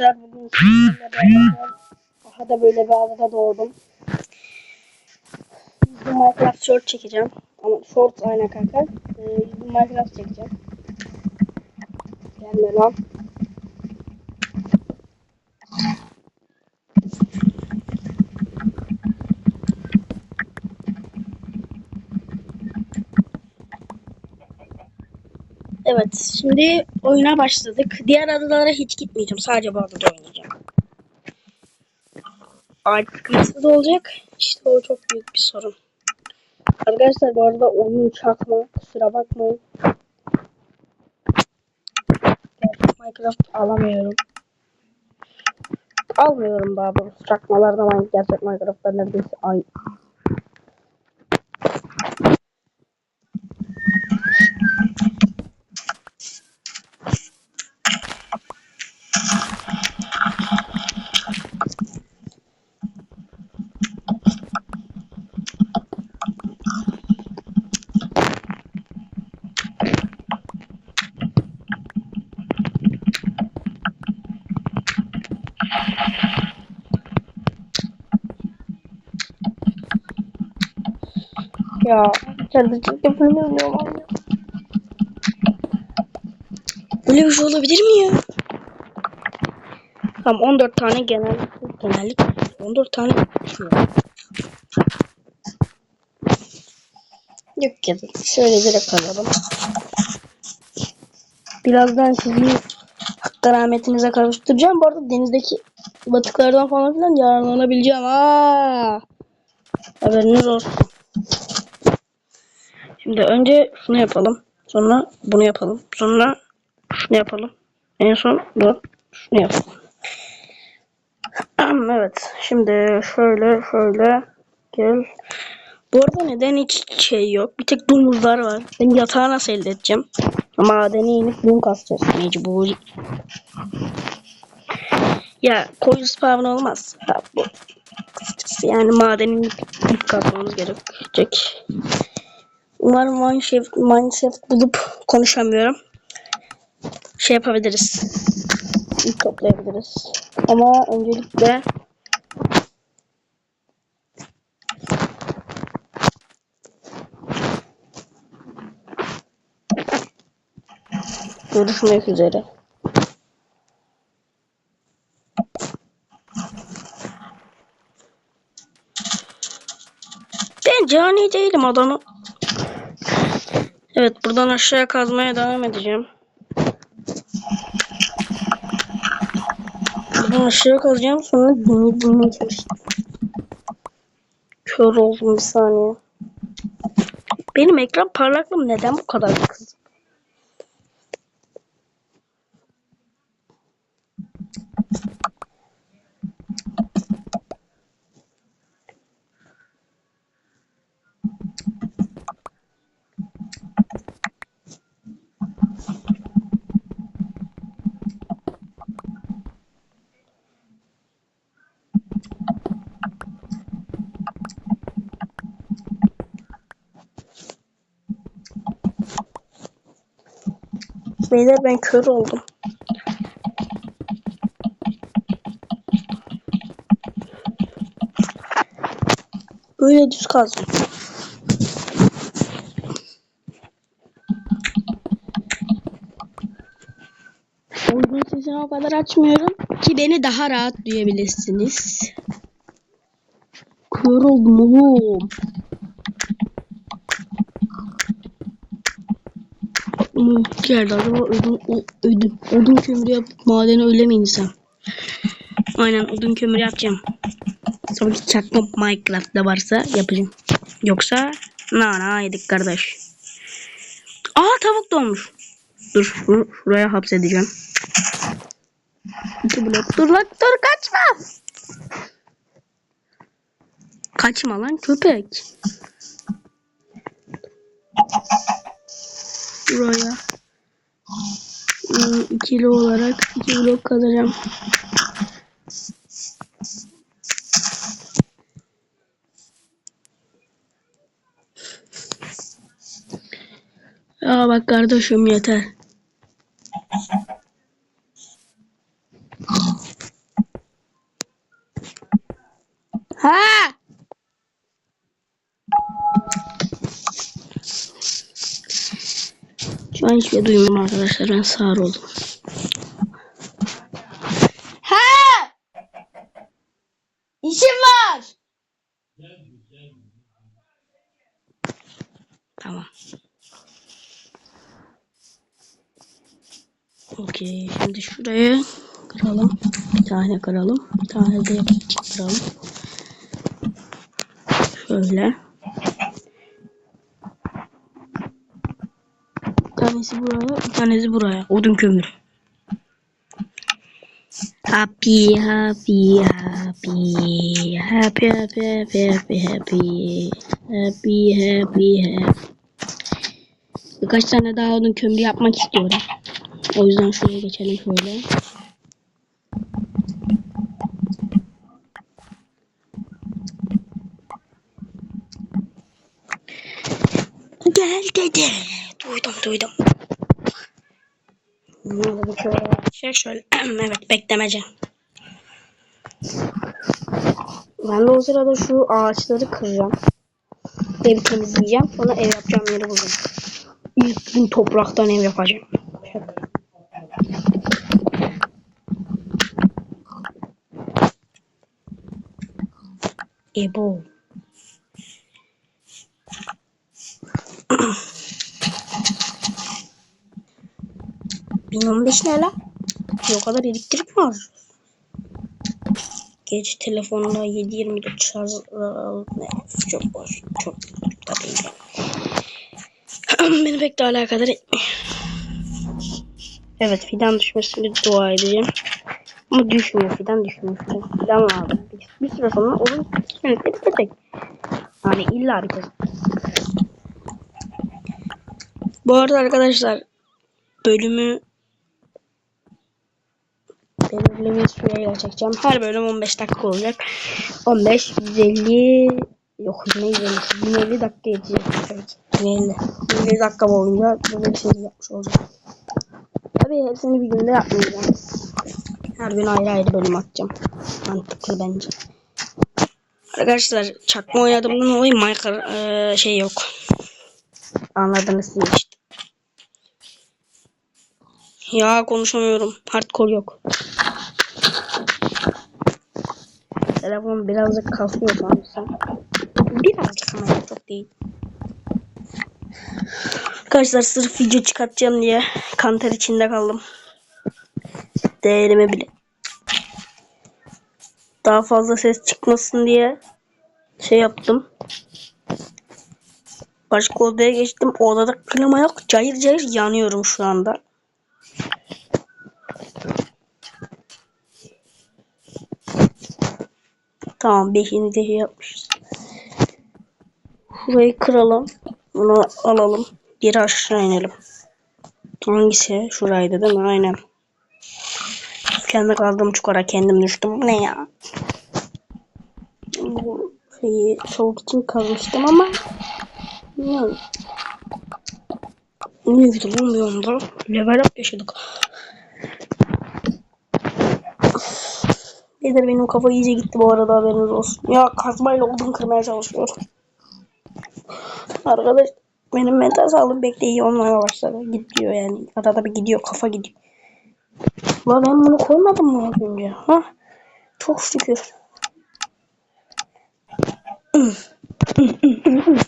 arkadaşlar bugün sizinle beraber daha da böyle bir adada doğdum. Yüzde Minecraft short çekeceğim. Ama short aynen kanka. Ee, Minecraft çekeceğim. Gelme lan. Evet, şimdi oyuna başladık. Diğer adalara hiç gitmeyeceğim. Sadece bu adada oynayacağım. Artık nasıl olacak? İşte o çok büyük bir sorun. Arkadaşlar bu arada oyun çakma. Kusura bakmayın. Minecraft alamıyorum. Almıyorum daha doğrusu. Çakmalardan. Gerçek Minecraft'ta neredeyse aynı. Ya kendi çekip oynamıyorum. Böyle bir şey olabilir mi ya? Tamam 14 tane genel genellik 14 tane. Yok ya şöyle direkt alalım. Birazdan sizi hakkı rahmetinize kavuşturacağım. Bu arada denizdeki batıklardan falan filan yararlanabileceğim. Aa! Haberiniz olsun. Şimdi önce şunu yapalım. Sonra bunu yapalım. Sonra şunu yapalım. En son bu. Şunu yapalım. Evet. Şimdi şöyle şöyle gel. Bu arada neden hiç şey yok? Bir tek domuzlar var. Ben yatağı nasıl elde edeceğim? Madene inip bunu kasacağız. Mecburi. Ya koyun spawn olmaz. Ha, bu. Kısacası Yani madeni inip ip kasmamız gerekecek. Umarım Mineshaft, Mineshaft bulup konuşamıyorum. Şey yapabiliriz. Toplayabiliriz. Ama öncelikle görüşmek üzere. Ben cani değilim adamı. Evet buradan aşağıya kazmaya devam edeceğim. Buradan aşağıya kazacağım sonra bulmaya çalışacağım. Kör oldum bir saniye. Benim ekran parlaklığım neden bu kadar kız? Beyler ben kör oldum. Böyle düz kazdım. Uygun sesini o kadar açmıyorum ki beni daha rahat duyabilirsiniz. Kör oldum oğlum. Hmm, geldi acaba ödüm, o, ödüm, odun kömürü yapıp madene öyle mi insem? Aynen odun kömürü yapacağım. Tabii ki çakma Minecraft'ta varsa yapacağım. Yoksa na na yedik kardeş. Aa tavuk doğmuş. Dur şuraya hapsedeceğim. İki blok. Dur lan dur kaçma. Kaçma lan köpek buraya ee, ikili olarak iki blok kazacağım. Aa bak kardeşim yeter. Ha! An hiçbir duymuyorum arkadaşlar. Ben sağır oldum. Ha! İşim var. Tamam. Okey. Şimdi şuraya kıralım. Bir tane kıralım. Bir tane de kıralım. Şöyle. Tanesi buraya, bir tanesi buraya. Odun kömür. Happy, happy, happy, happy, happy, happy, happy, happy, happy, happy, happy. Birkaç tane daha odun kömürü yapmak istiyorum. O yüzden şuraya geçelim şöyle. Gel dedi. Duydum duydum. Şöyle Şey şöyle. evet beklemece. Ben de o sırada şu ağaçları kıracağım. Evi temizleyeceğim. Sonra ev yapacağım yeri bulacağım. İlk gün topraktan ev yapacağım. Ebo. Bin on beş ne lan? O kadar elektrik var? Geç telefonda 7-24 şarj ne çok boş çok da değil. Beni pek de alakadar etmiyor. Evet fidan düşmesini dua edeceğim. Ama düşmüyor fidan düşmüyor fidan. Fidan vardı. Bir, bir süre sonra onun kesinlikle bitecek. Yani illa bitecek. Bu arada arkadaşlar bölümü belirli süreyle çekeceğim. Her bölüm 15 dakika olacak. 15, 150 yok ne 150 150 dakika yetecek. Evet. 150. 150 dakika boyunca böyle bir şey yapmış olacağım. Tabii hepsini bir günde yapmayacağım. Her gün ayrı ayrı bölüm atacağım. Mantıklı bence. Arkadaşlar çakma oynadığımdan dolayı Minecraft ee, şey yok. Anladınız siz işte. Ya konuşamıyorum. Hardcore yok. Telefon birazcık kasıyor sanırsam. Birazcık ama çok değil. Arkadaşlar sırf video çıkartacağım diye kanter içinde kaldım. Değerimi bile. Daha fazla ses çıkmasın diye şey yaptım. Başka odaya geçtim. Odada klima yok. Cayır cayır yanıyorum şu anda. Tamam beşini de yapmışız. Şurayı kıralım. Bunu alalım. Geri aşağı inelim. Hangisi? Şuraydı değil mi? Aynen. Kendi kaldığım çukura kendim düştüm. Ne ya? Bu şeyi soğuk için kazmıştım ama bilmiyorum. Ne bir anda level up yaşadık. Nedir benim kafa iyice gitti bu arada haberiniz olsun. Ya kazmayla odun kırmaya çalışıyorum. Arkadaş benim mental sağlığım iyi olmaya başladı. Gidiyor yani. Arada bir gidiyor kafa gidiyor. La ben bunu koymadım mı az önce? Ha? Çok şükür.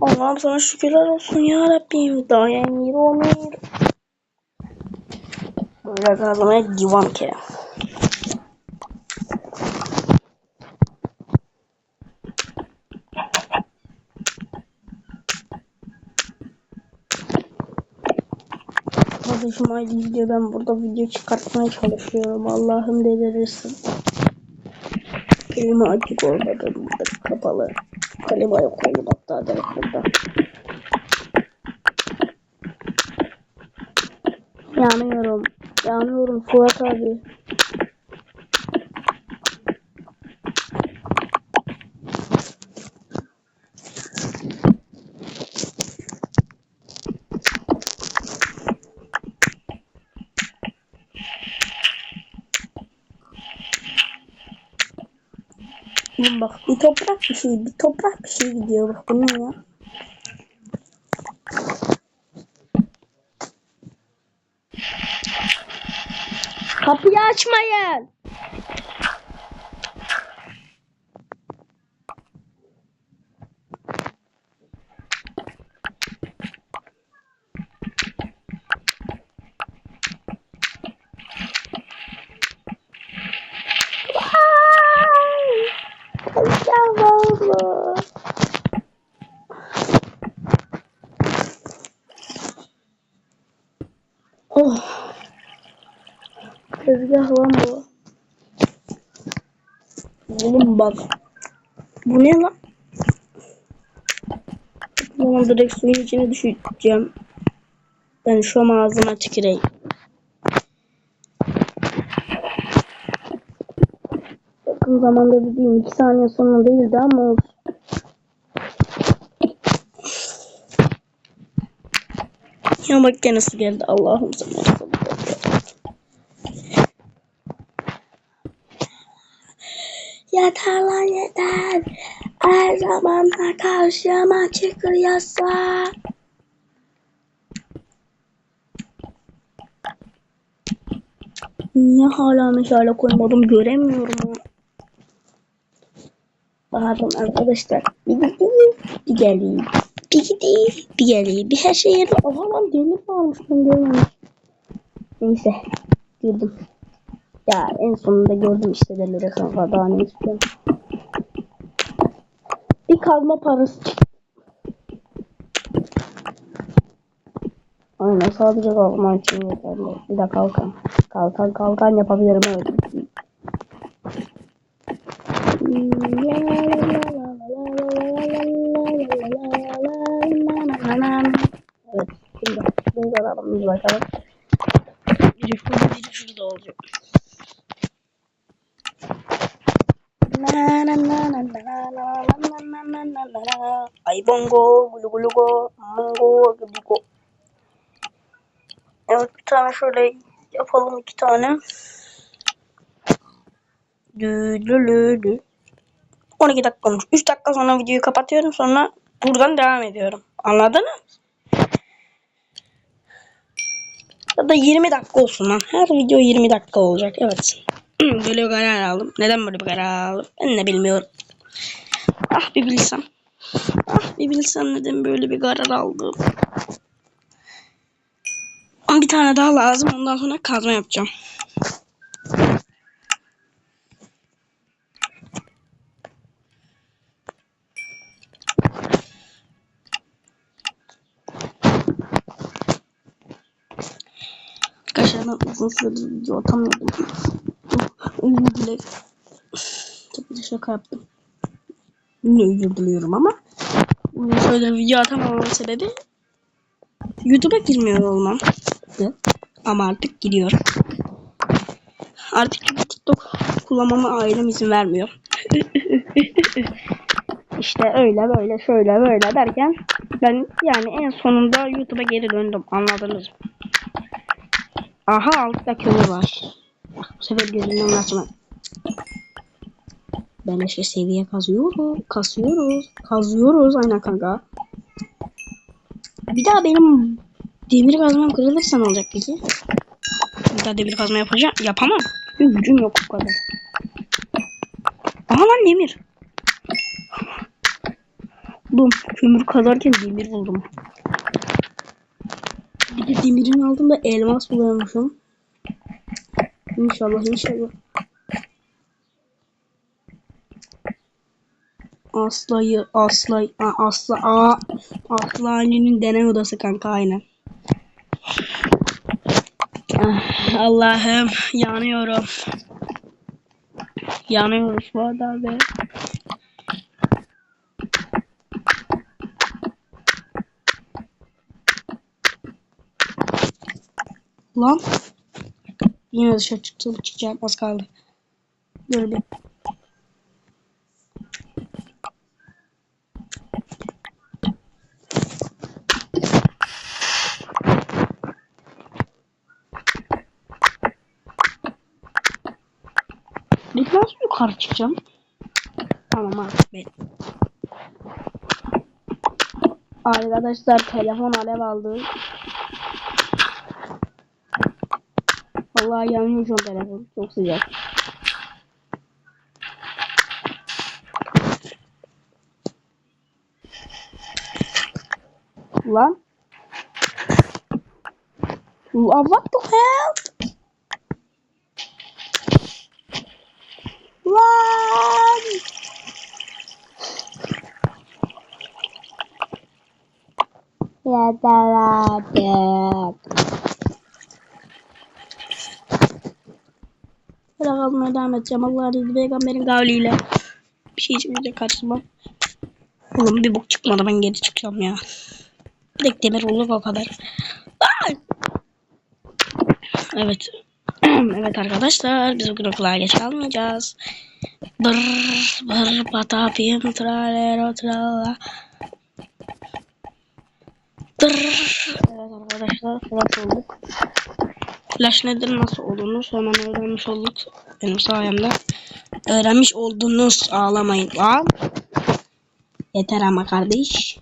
Allah'ım sana şükürler olsun ya Rabbim. Dayan yeri olmuyor. Böyle kazmaya divan ki. Kardeşim aynı video ben burada video çıkartmaya çalışıyorum. Allah'ım delirirsin. Kelime açık olmadı. Burada kapalı. Kalema yok oğlum hatta direkt burada. Yanıyorum. Yanıyorum Fuat abi. Oğlum bak bir toprak bir şey, bir toprak bir şey gidiyor bak bu ne ya? Kapıyı açmayın. Yavrum. Oh. Tezgah lan bu. Oğlum bak. Bu ne lan? Tamam direkt suyun içine düşeceğim. Ben şu ağzıma tüküreyim. Zamanda dediğim 2 saniye sonra değildi ama olsun. Ya bak gene su geldi Allah'ım sana. Yeter lan yeter. Her zaman karşıma çıkıyorsa. Niye hala meşale koymadım göremiyorum. Pardon arkadaşlar. Bir gideyim, bir geleyim. Bir gideyim, bir geleyim. Bir her şey yerine. Aha lan demir varmış ben görmemiş. Neyse. Gördüm. Ya en sonunda gördüm işte demiri kanka. Daha ne istiyorum. Bir kazma parası çıktı. Aynen sadece kalkman için yeterli. Bir de kalkan. Kalkan kalkan yapabilirim evet. Evet. Şöyle yapalım iki tane. Dü dü dü dü. 12 dakika olmuş. 3 dakika sonra videoyu kapatıyorum sonra buradan devam ediyorum. Anladınız? Ya da 20 dakika olsun lan. Her video 20 dakika olacak. Evet. böyle bir karar aldım. Neden böyle bir karar aldım? Ben de bilmiyorum. Ah bir bilsem. Ah bir bilsem neden böyle bir karar aldım. Bir tane daha lazım. Ondan sonra kazma yapacağım. Arkadaşlar ben uzun süredir video atamıyordum. Özür dilerim. Tabii de şaka yaptım. Yine özür diliyorum ama uzun süredir video atamamamın sebebi YouTube'a girmiyor olmam. Ama artık giriyorum. Artık TikTok kullanmama ailem izin vermiyor. işte öyle böyle şöyle böyle derken ben yani en sonunda YouTube'a geri döndüm. Anladınız mı? Aha altta kömür var. Bu sefer gözümden kaçma. Ben işte seviye kazıyoruz. Kasıyoruz. Kazıyoruz aynen kanka. Bir daha benim demir kazmam kırılırsa ne olacak peki? Bir daha demir kazma yapacağım. Yapamam. Çünkü gücüm yok o kadar. Aha lan demir. Bum. Kömür kazarken demir buldum. Bir de demirin altında elmas buluyormuşum. İnşallah inşallah. Aslayı aslay a, asla a aslaninin deney odası kanka aynen. Ah, Allah'ım yanıyorum. Yanıyoruz bu arada abi. Lan. Yine dışarı çıktım çıkacağım az kaldı. Dur bir. Bir nasıl yukarı çıkacağım? Tamam artık ben. Arkadaşlar telefon alev aldı. Vallahi yanıyor şu an telefon. Çok sıcak. Lan. Lan what the hell? Lan. Artık. Böyle kalmaya devam edeceğim. Allah'ın izniyle peygamberin kavliyle. Bir şey için bile karşıma. Oğlum bir bok çıkmadı ben geri çıkacağım ya. Bir tek demir olur o kadar. Evet. evet arkadaşlar biz bugün okula geç kalmayacağız. Bır bır patapim tralero trala. Evet arkadaşlar flash olduk. Flash nedir nasıl olduğunu sonra öğrenmiş olduk. Benim sayemde. Öğrenmiş oldunuz ağlamayın lan. Yeter ama kardeş.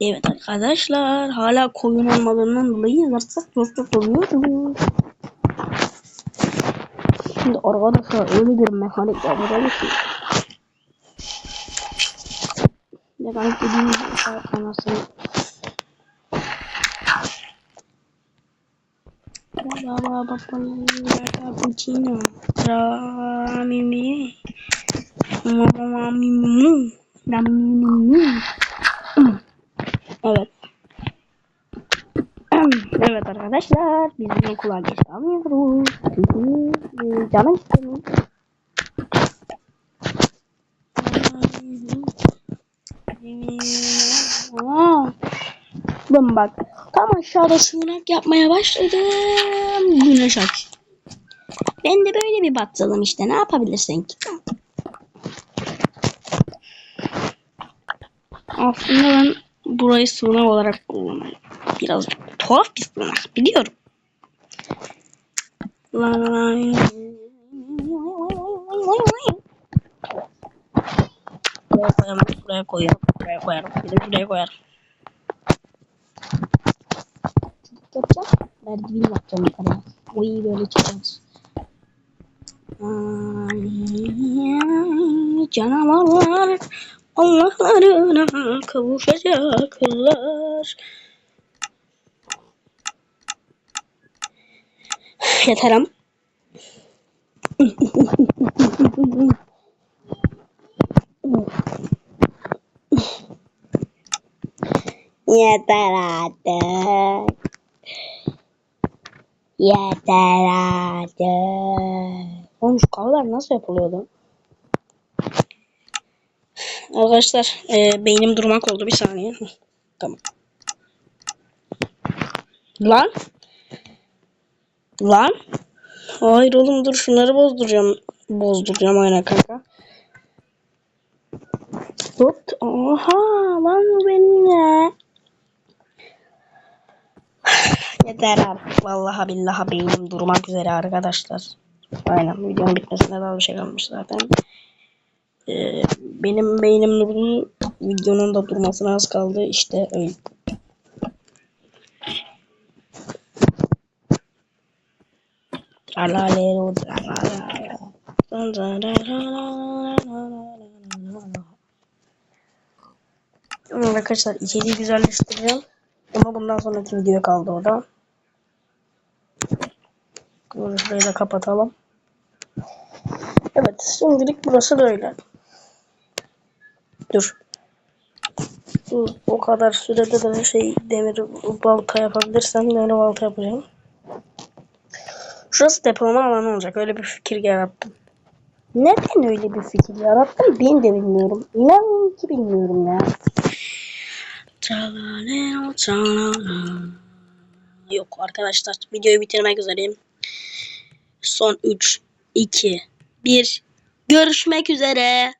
Evet arkadaşlar hala koyun olmadığından dolayı yazarsak dostluk oluyoruz. Şimdi arkadaşlar öyle bir mekanik yapacağım ki. Mekanik dediğimiz saat anasını. Baba baba cappuccino. Ramimi. Mama mimi. Ramimi. Evet arkadaşlar biz bugün kulağa geç kalmıyoruz. Çünkü canım istemiyor. Ben bak tam aşağıda sığınak yapmaya başladım. Güneş aç. Ben de böyle bir battalım işte ne yapabilirsin ki? Aslında ben burayı sığınak olarak kullanıyorum. Biraz tuhaf bir sığınak biliyorum. Buraya koyalım, buraya koyalım, buraya koyalım, bir de buraya koyalım. Yapacağım. Merdiven yapacağım yukarıya. Oy böyle çıkacağız. Canavarlar Allah'larına kavuşacaklar. Yeter am. Yeter artık. Yeter artık. Oğlum şu kahveler nasıl yapılıyordu? Arkadaşlar e, beynim durmak oldu bir saniye. Tamam. Lan. Lan. Hayır oğlum dur şunları bozduracağım. Bozduracağım aynen kanka. Stop. Oha lan bu benim ya. Yeter artık. Vallahi billahi beynim durmak üzere arkadaşlar. Aynen videonun bitmesine daha bir şey kalmış zaten. Ee, benim beynim durdu. Videonun da durmasına az kaldı. İşte öyle. Tralalero, tralala. Evet Arkadaşlar içeriği güzelleştireceğim. Ama bundan sonraki video kaldı o da. Bunu şurayı da kapatalım. Evet şimdilik burası böyle. Dur, O kadar sürede de şey demir balta yapabilirsem demir balta yapacağım. Şurası depolama alanı olacak. Öyle bir fikir yarattım. Neden öyle bir fikir yarattım ben de bilmiyorum. İnanın ki bilmiyorum ya. Yok arkadaşlar videoyu bitirmek üzereyim. Son 3, 2, 1. Görüşmek üzere.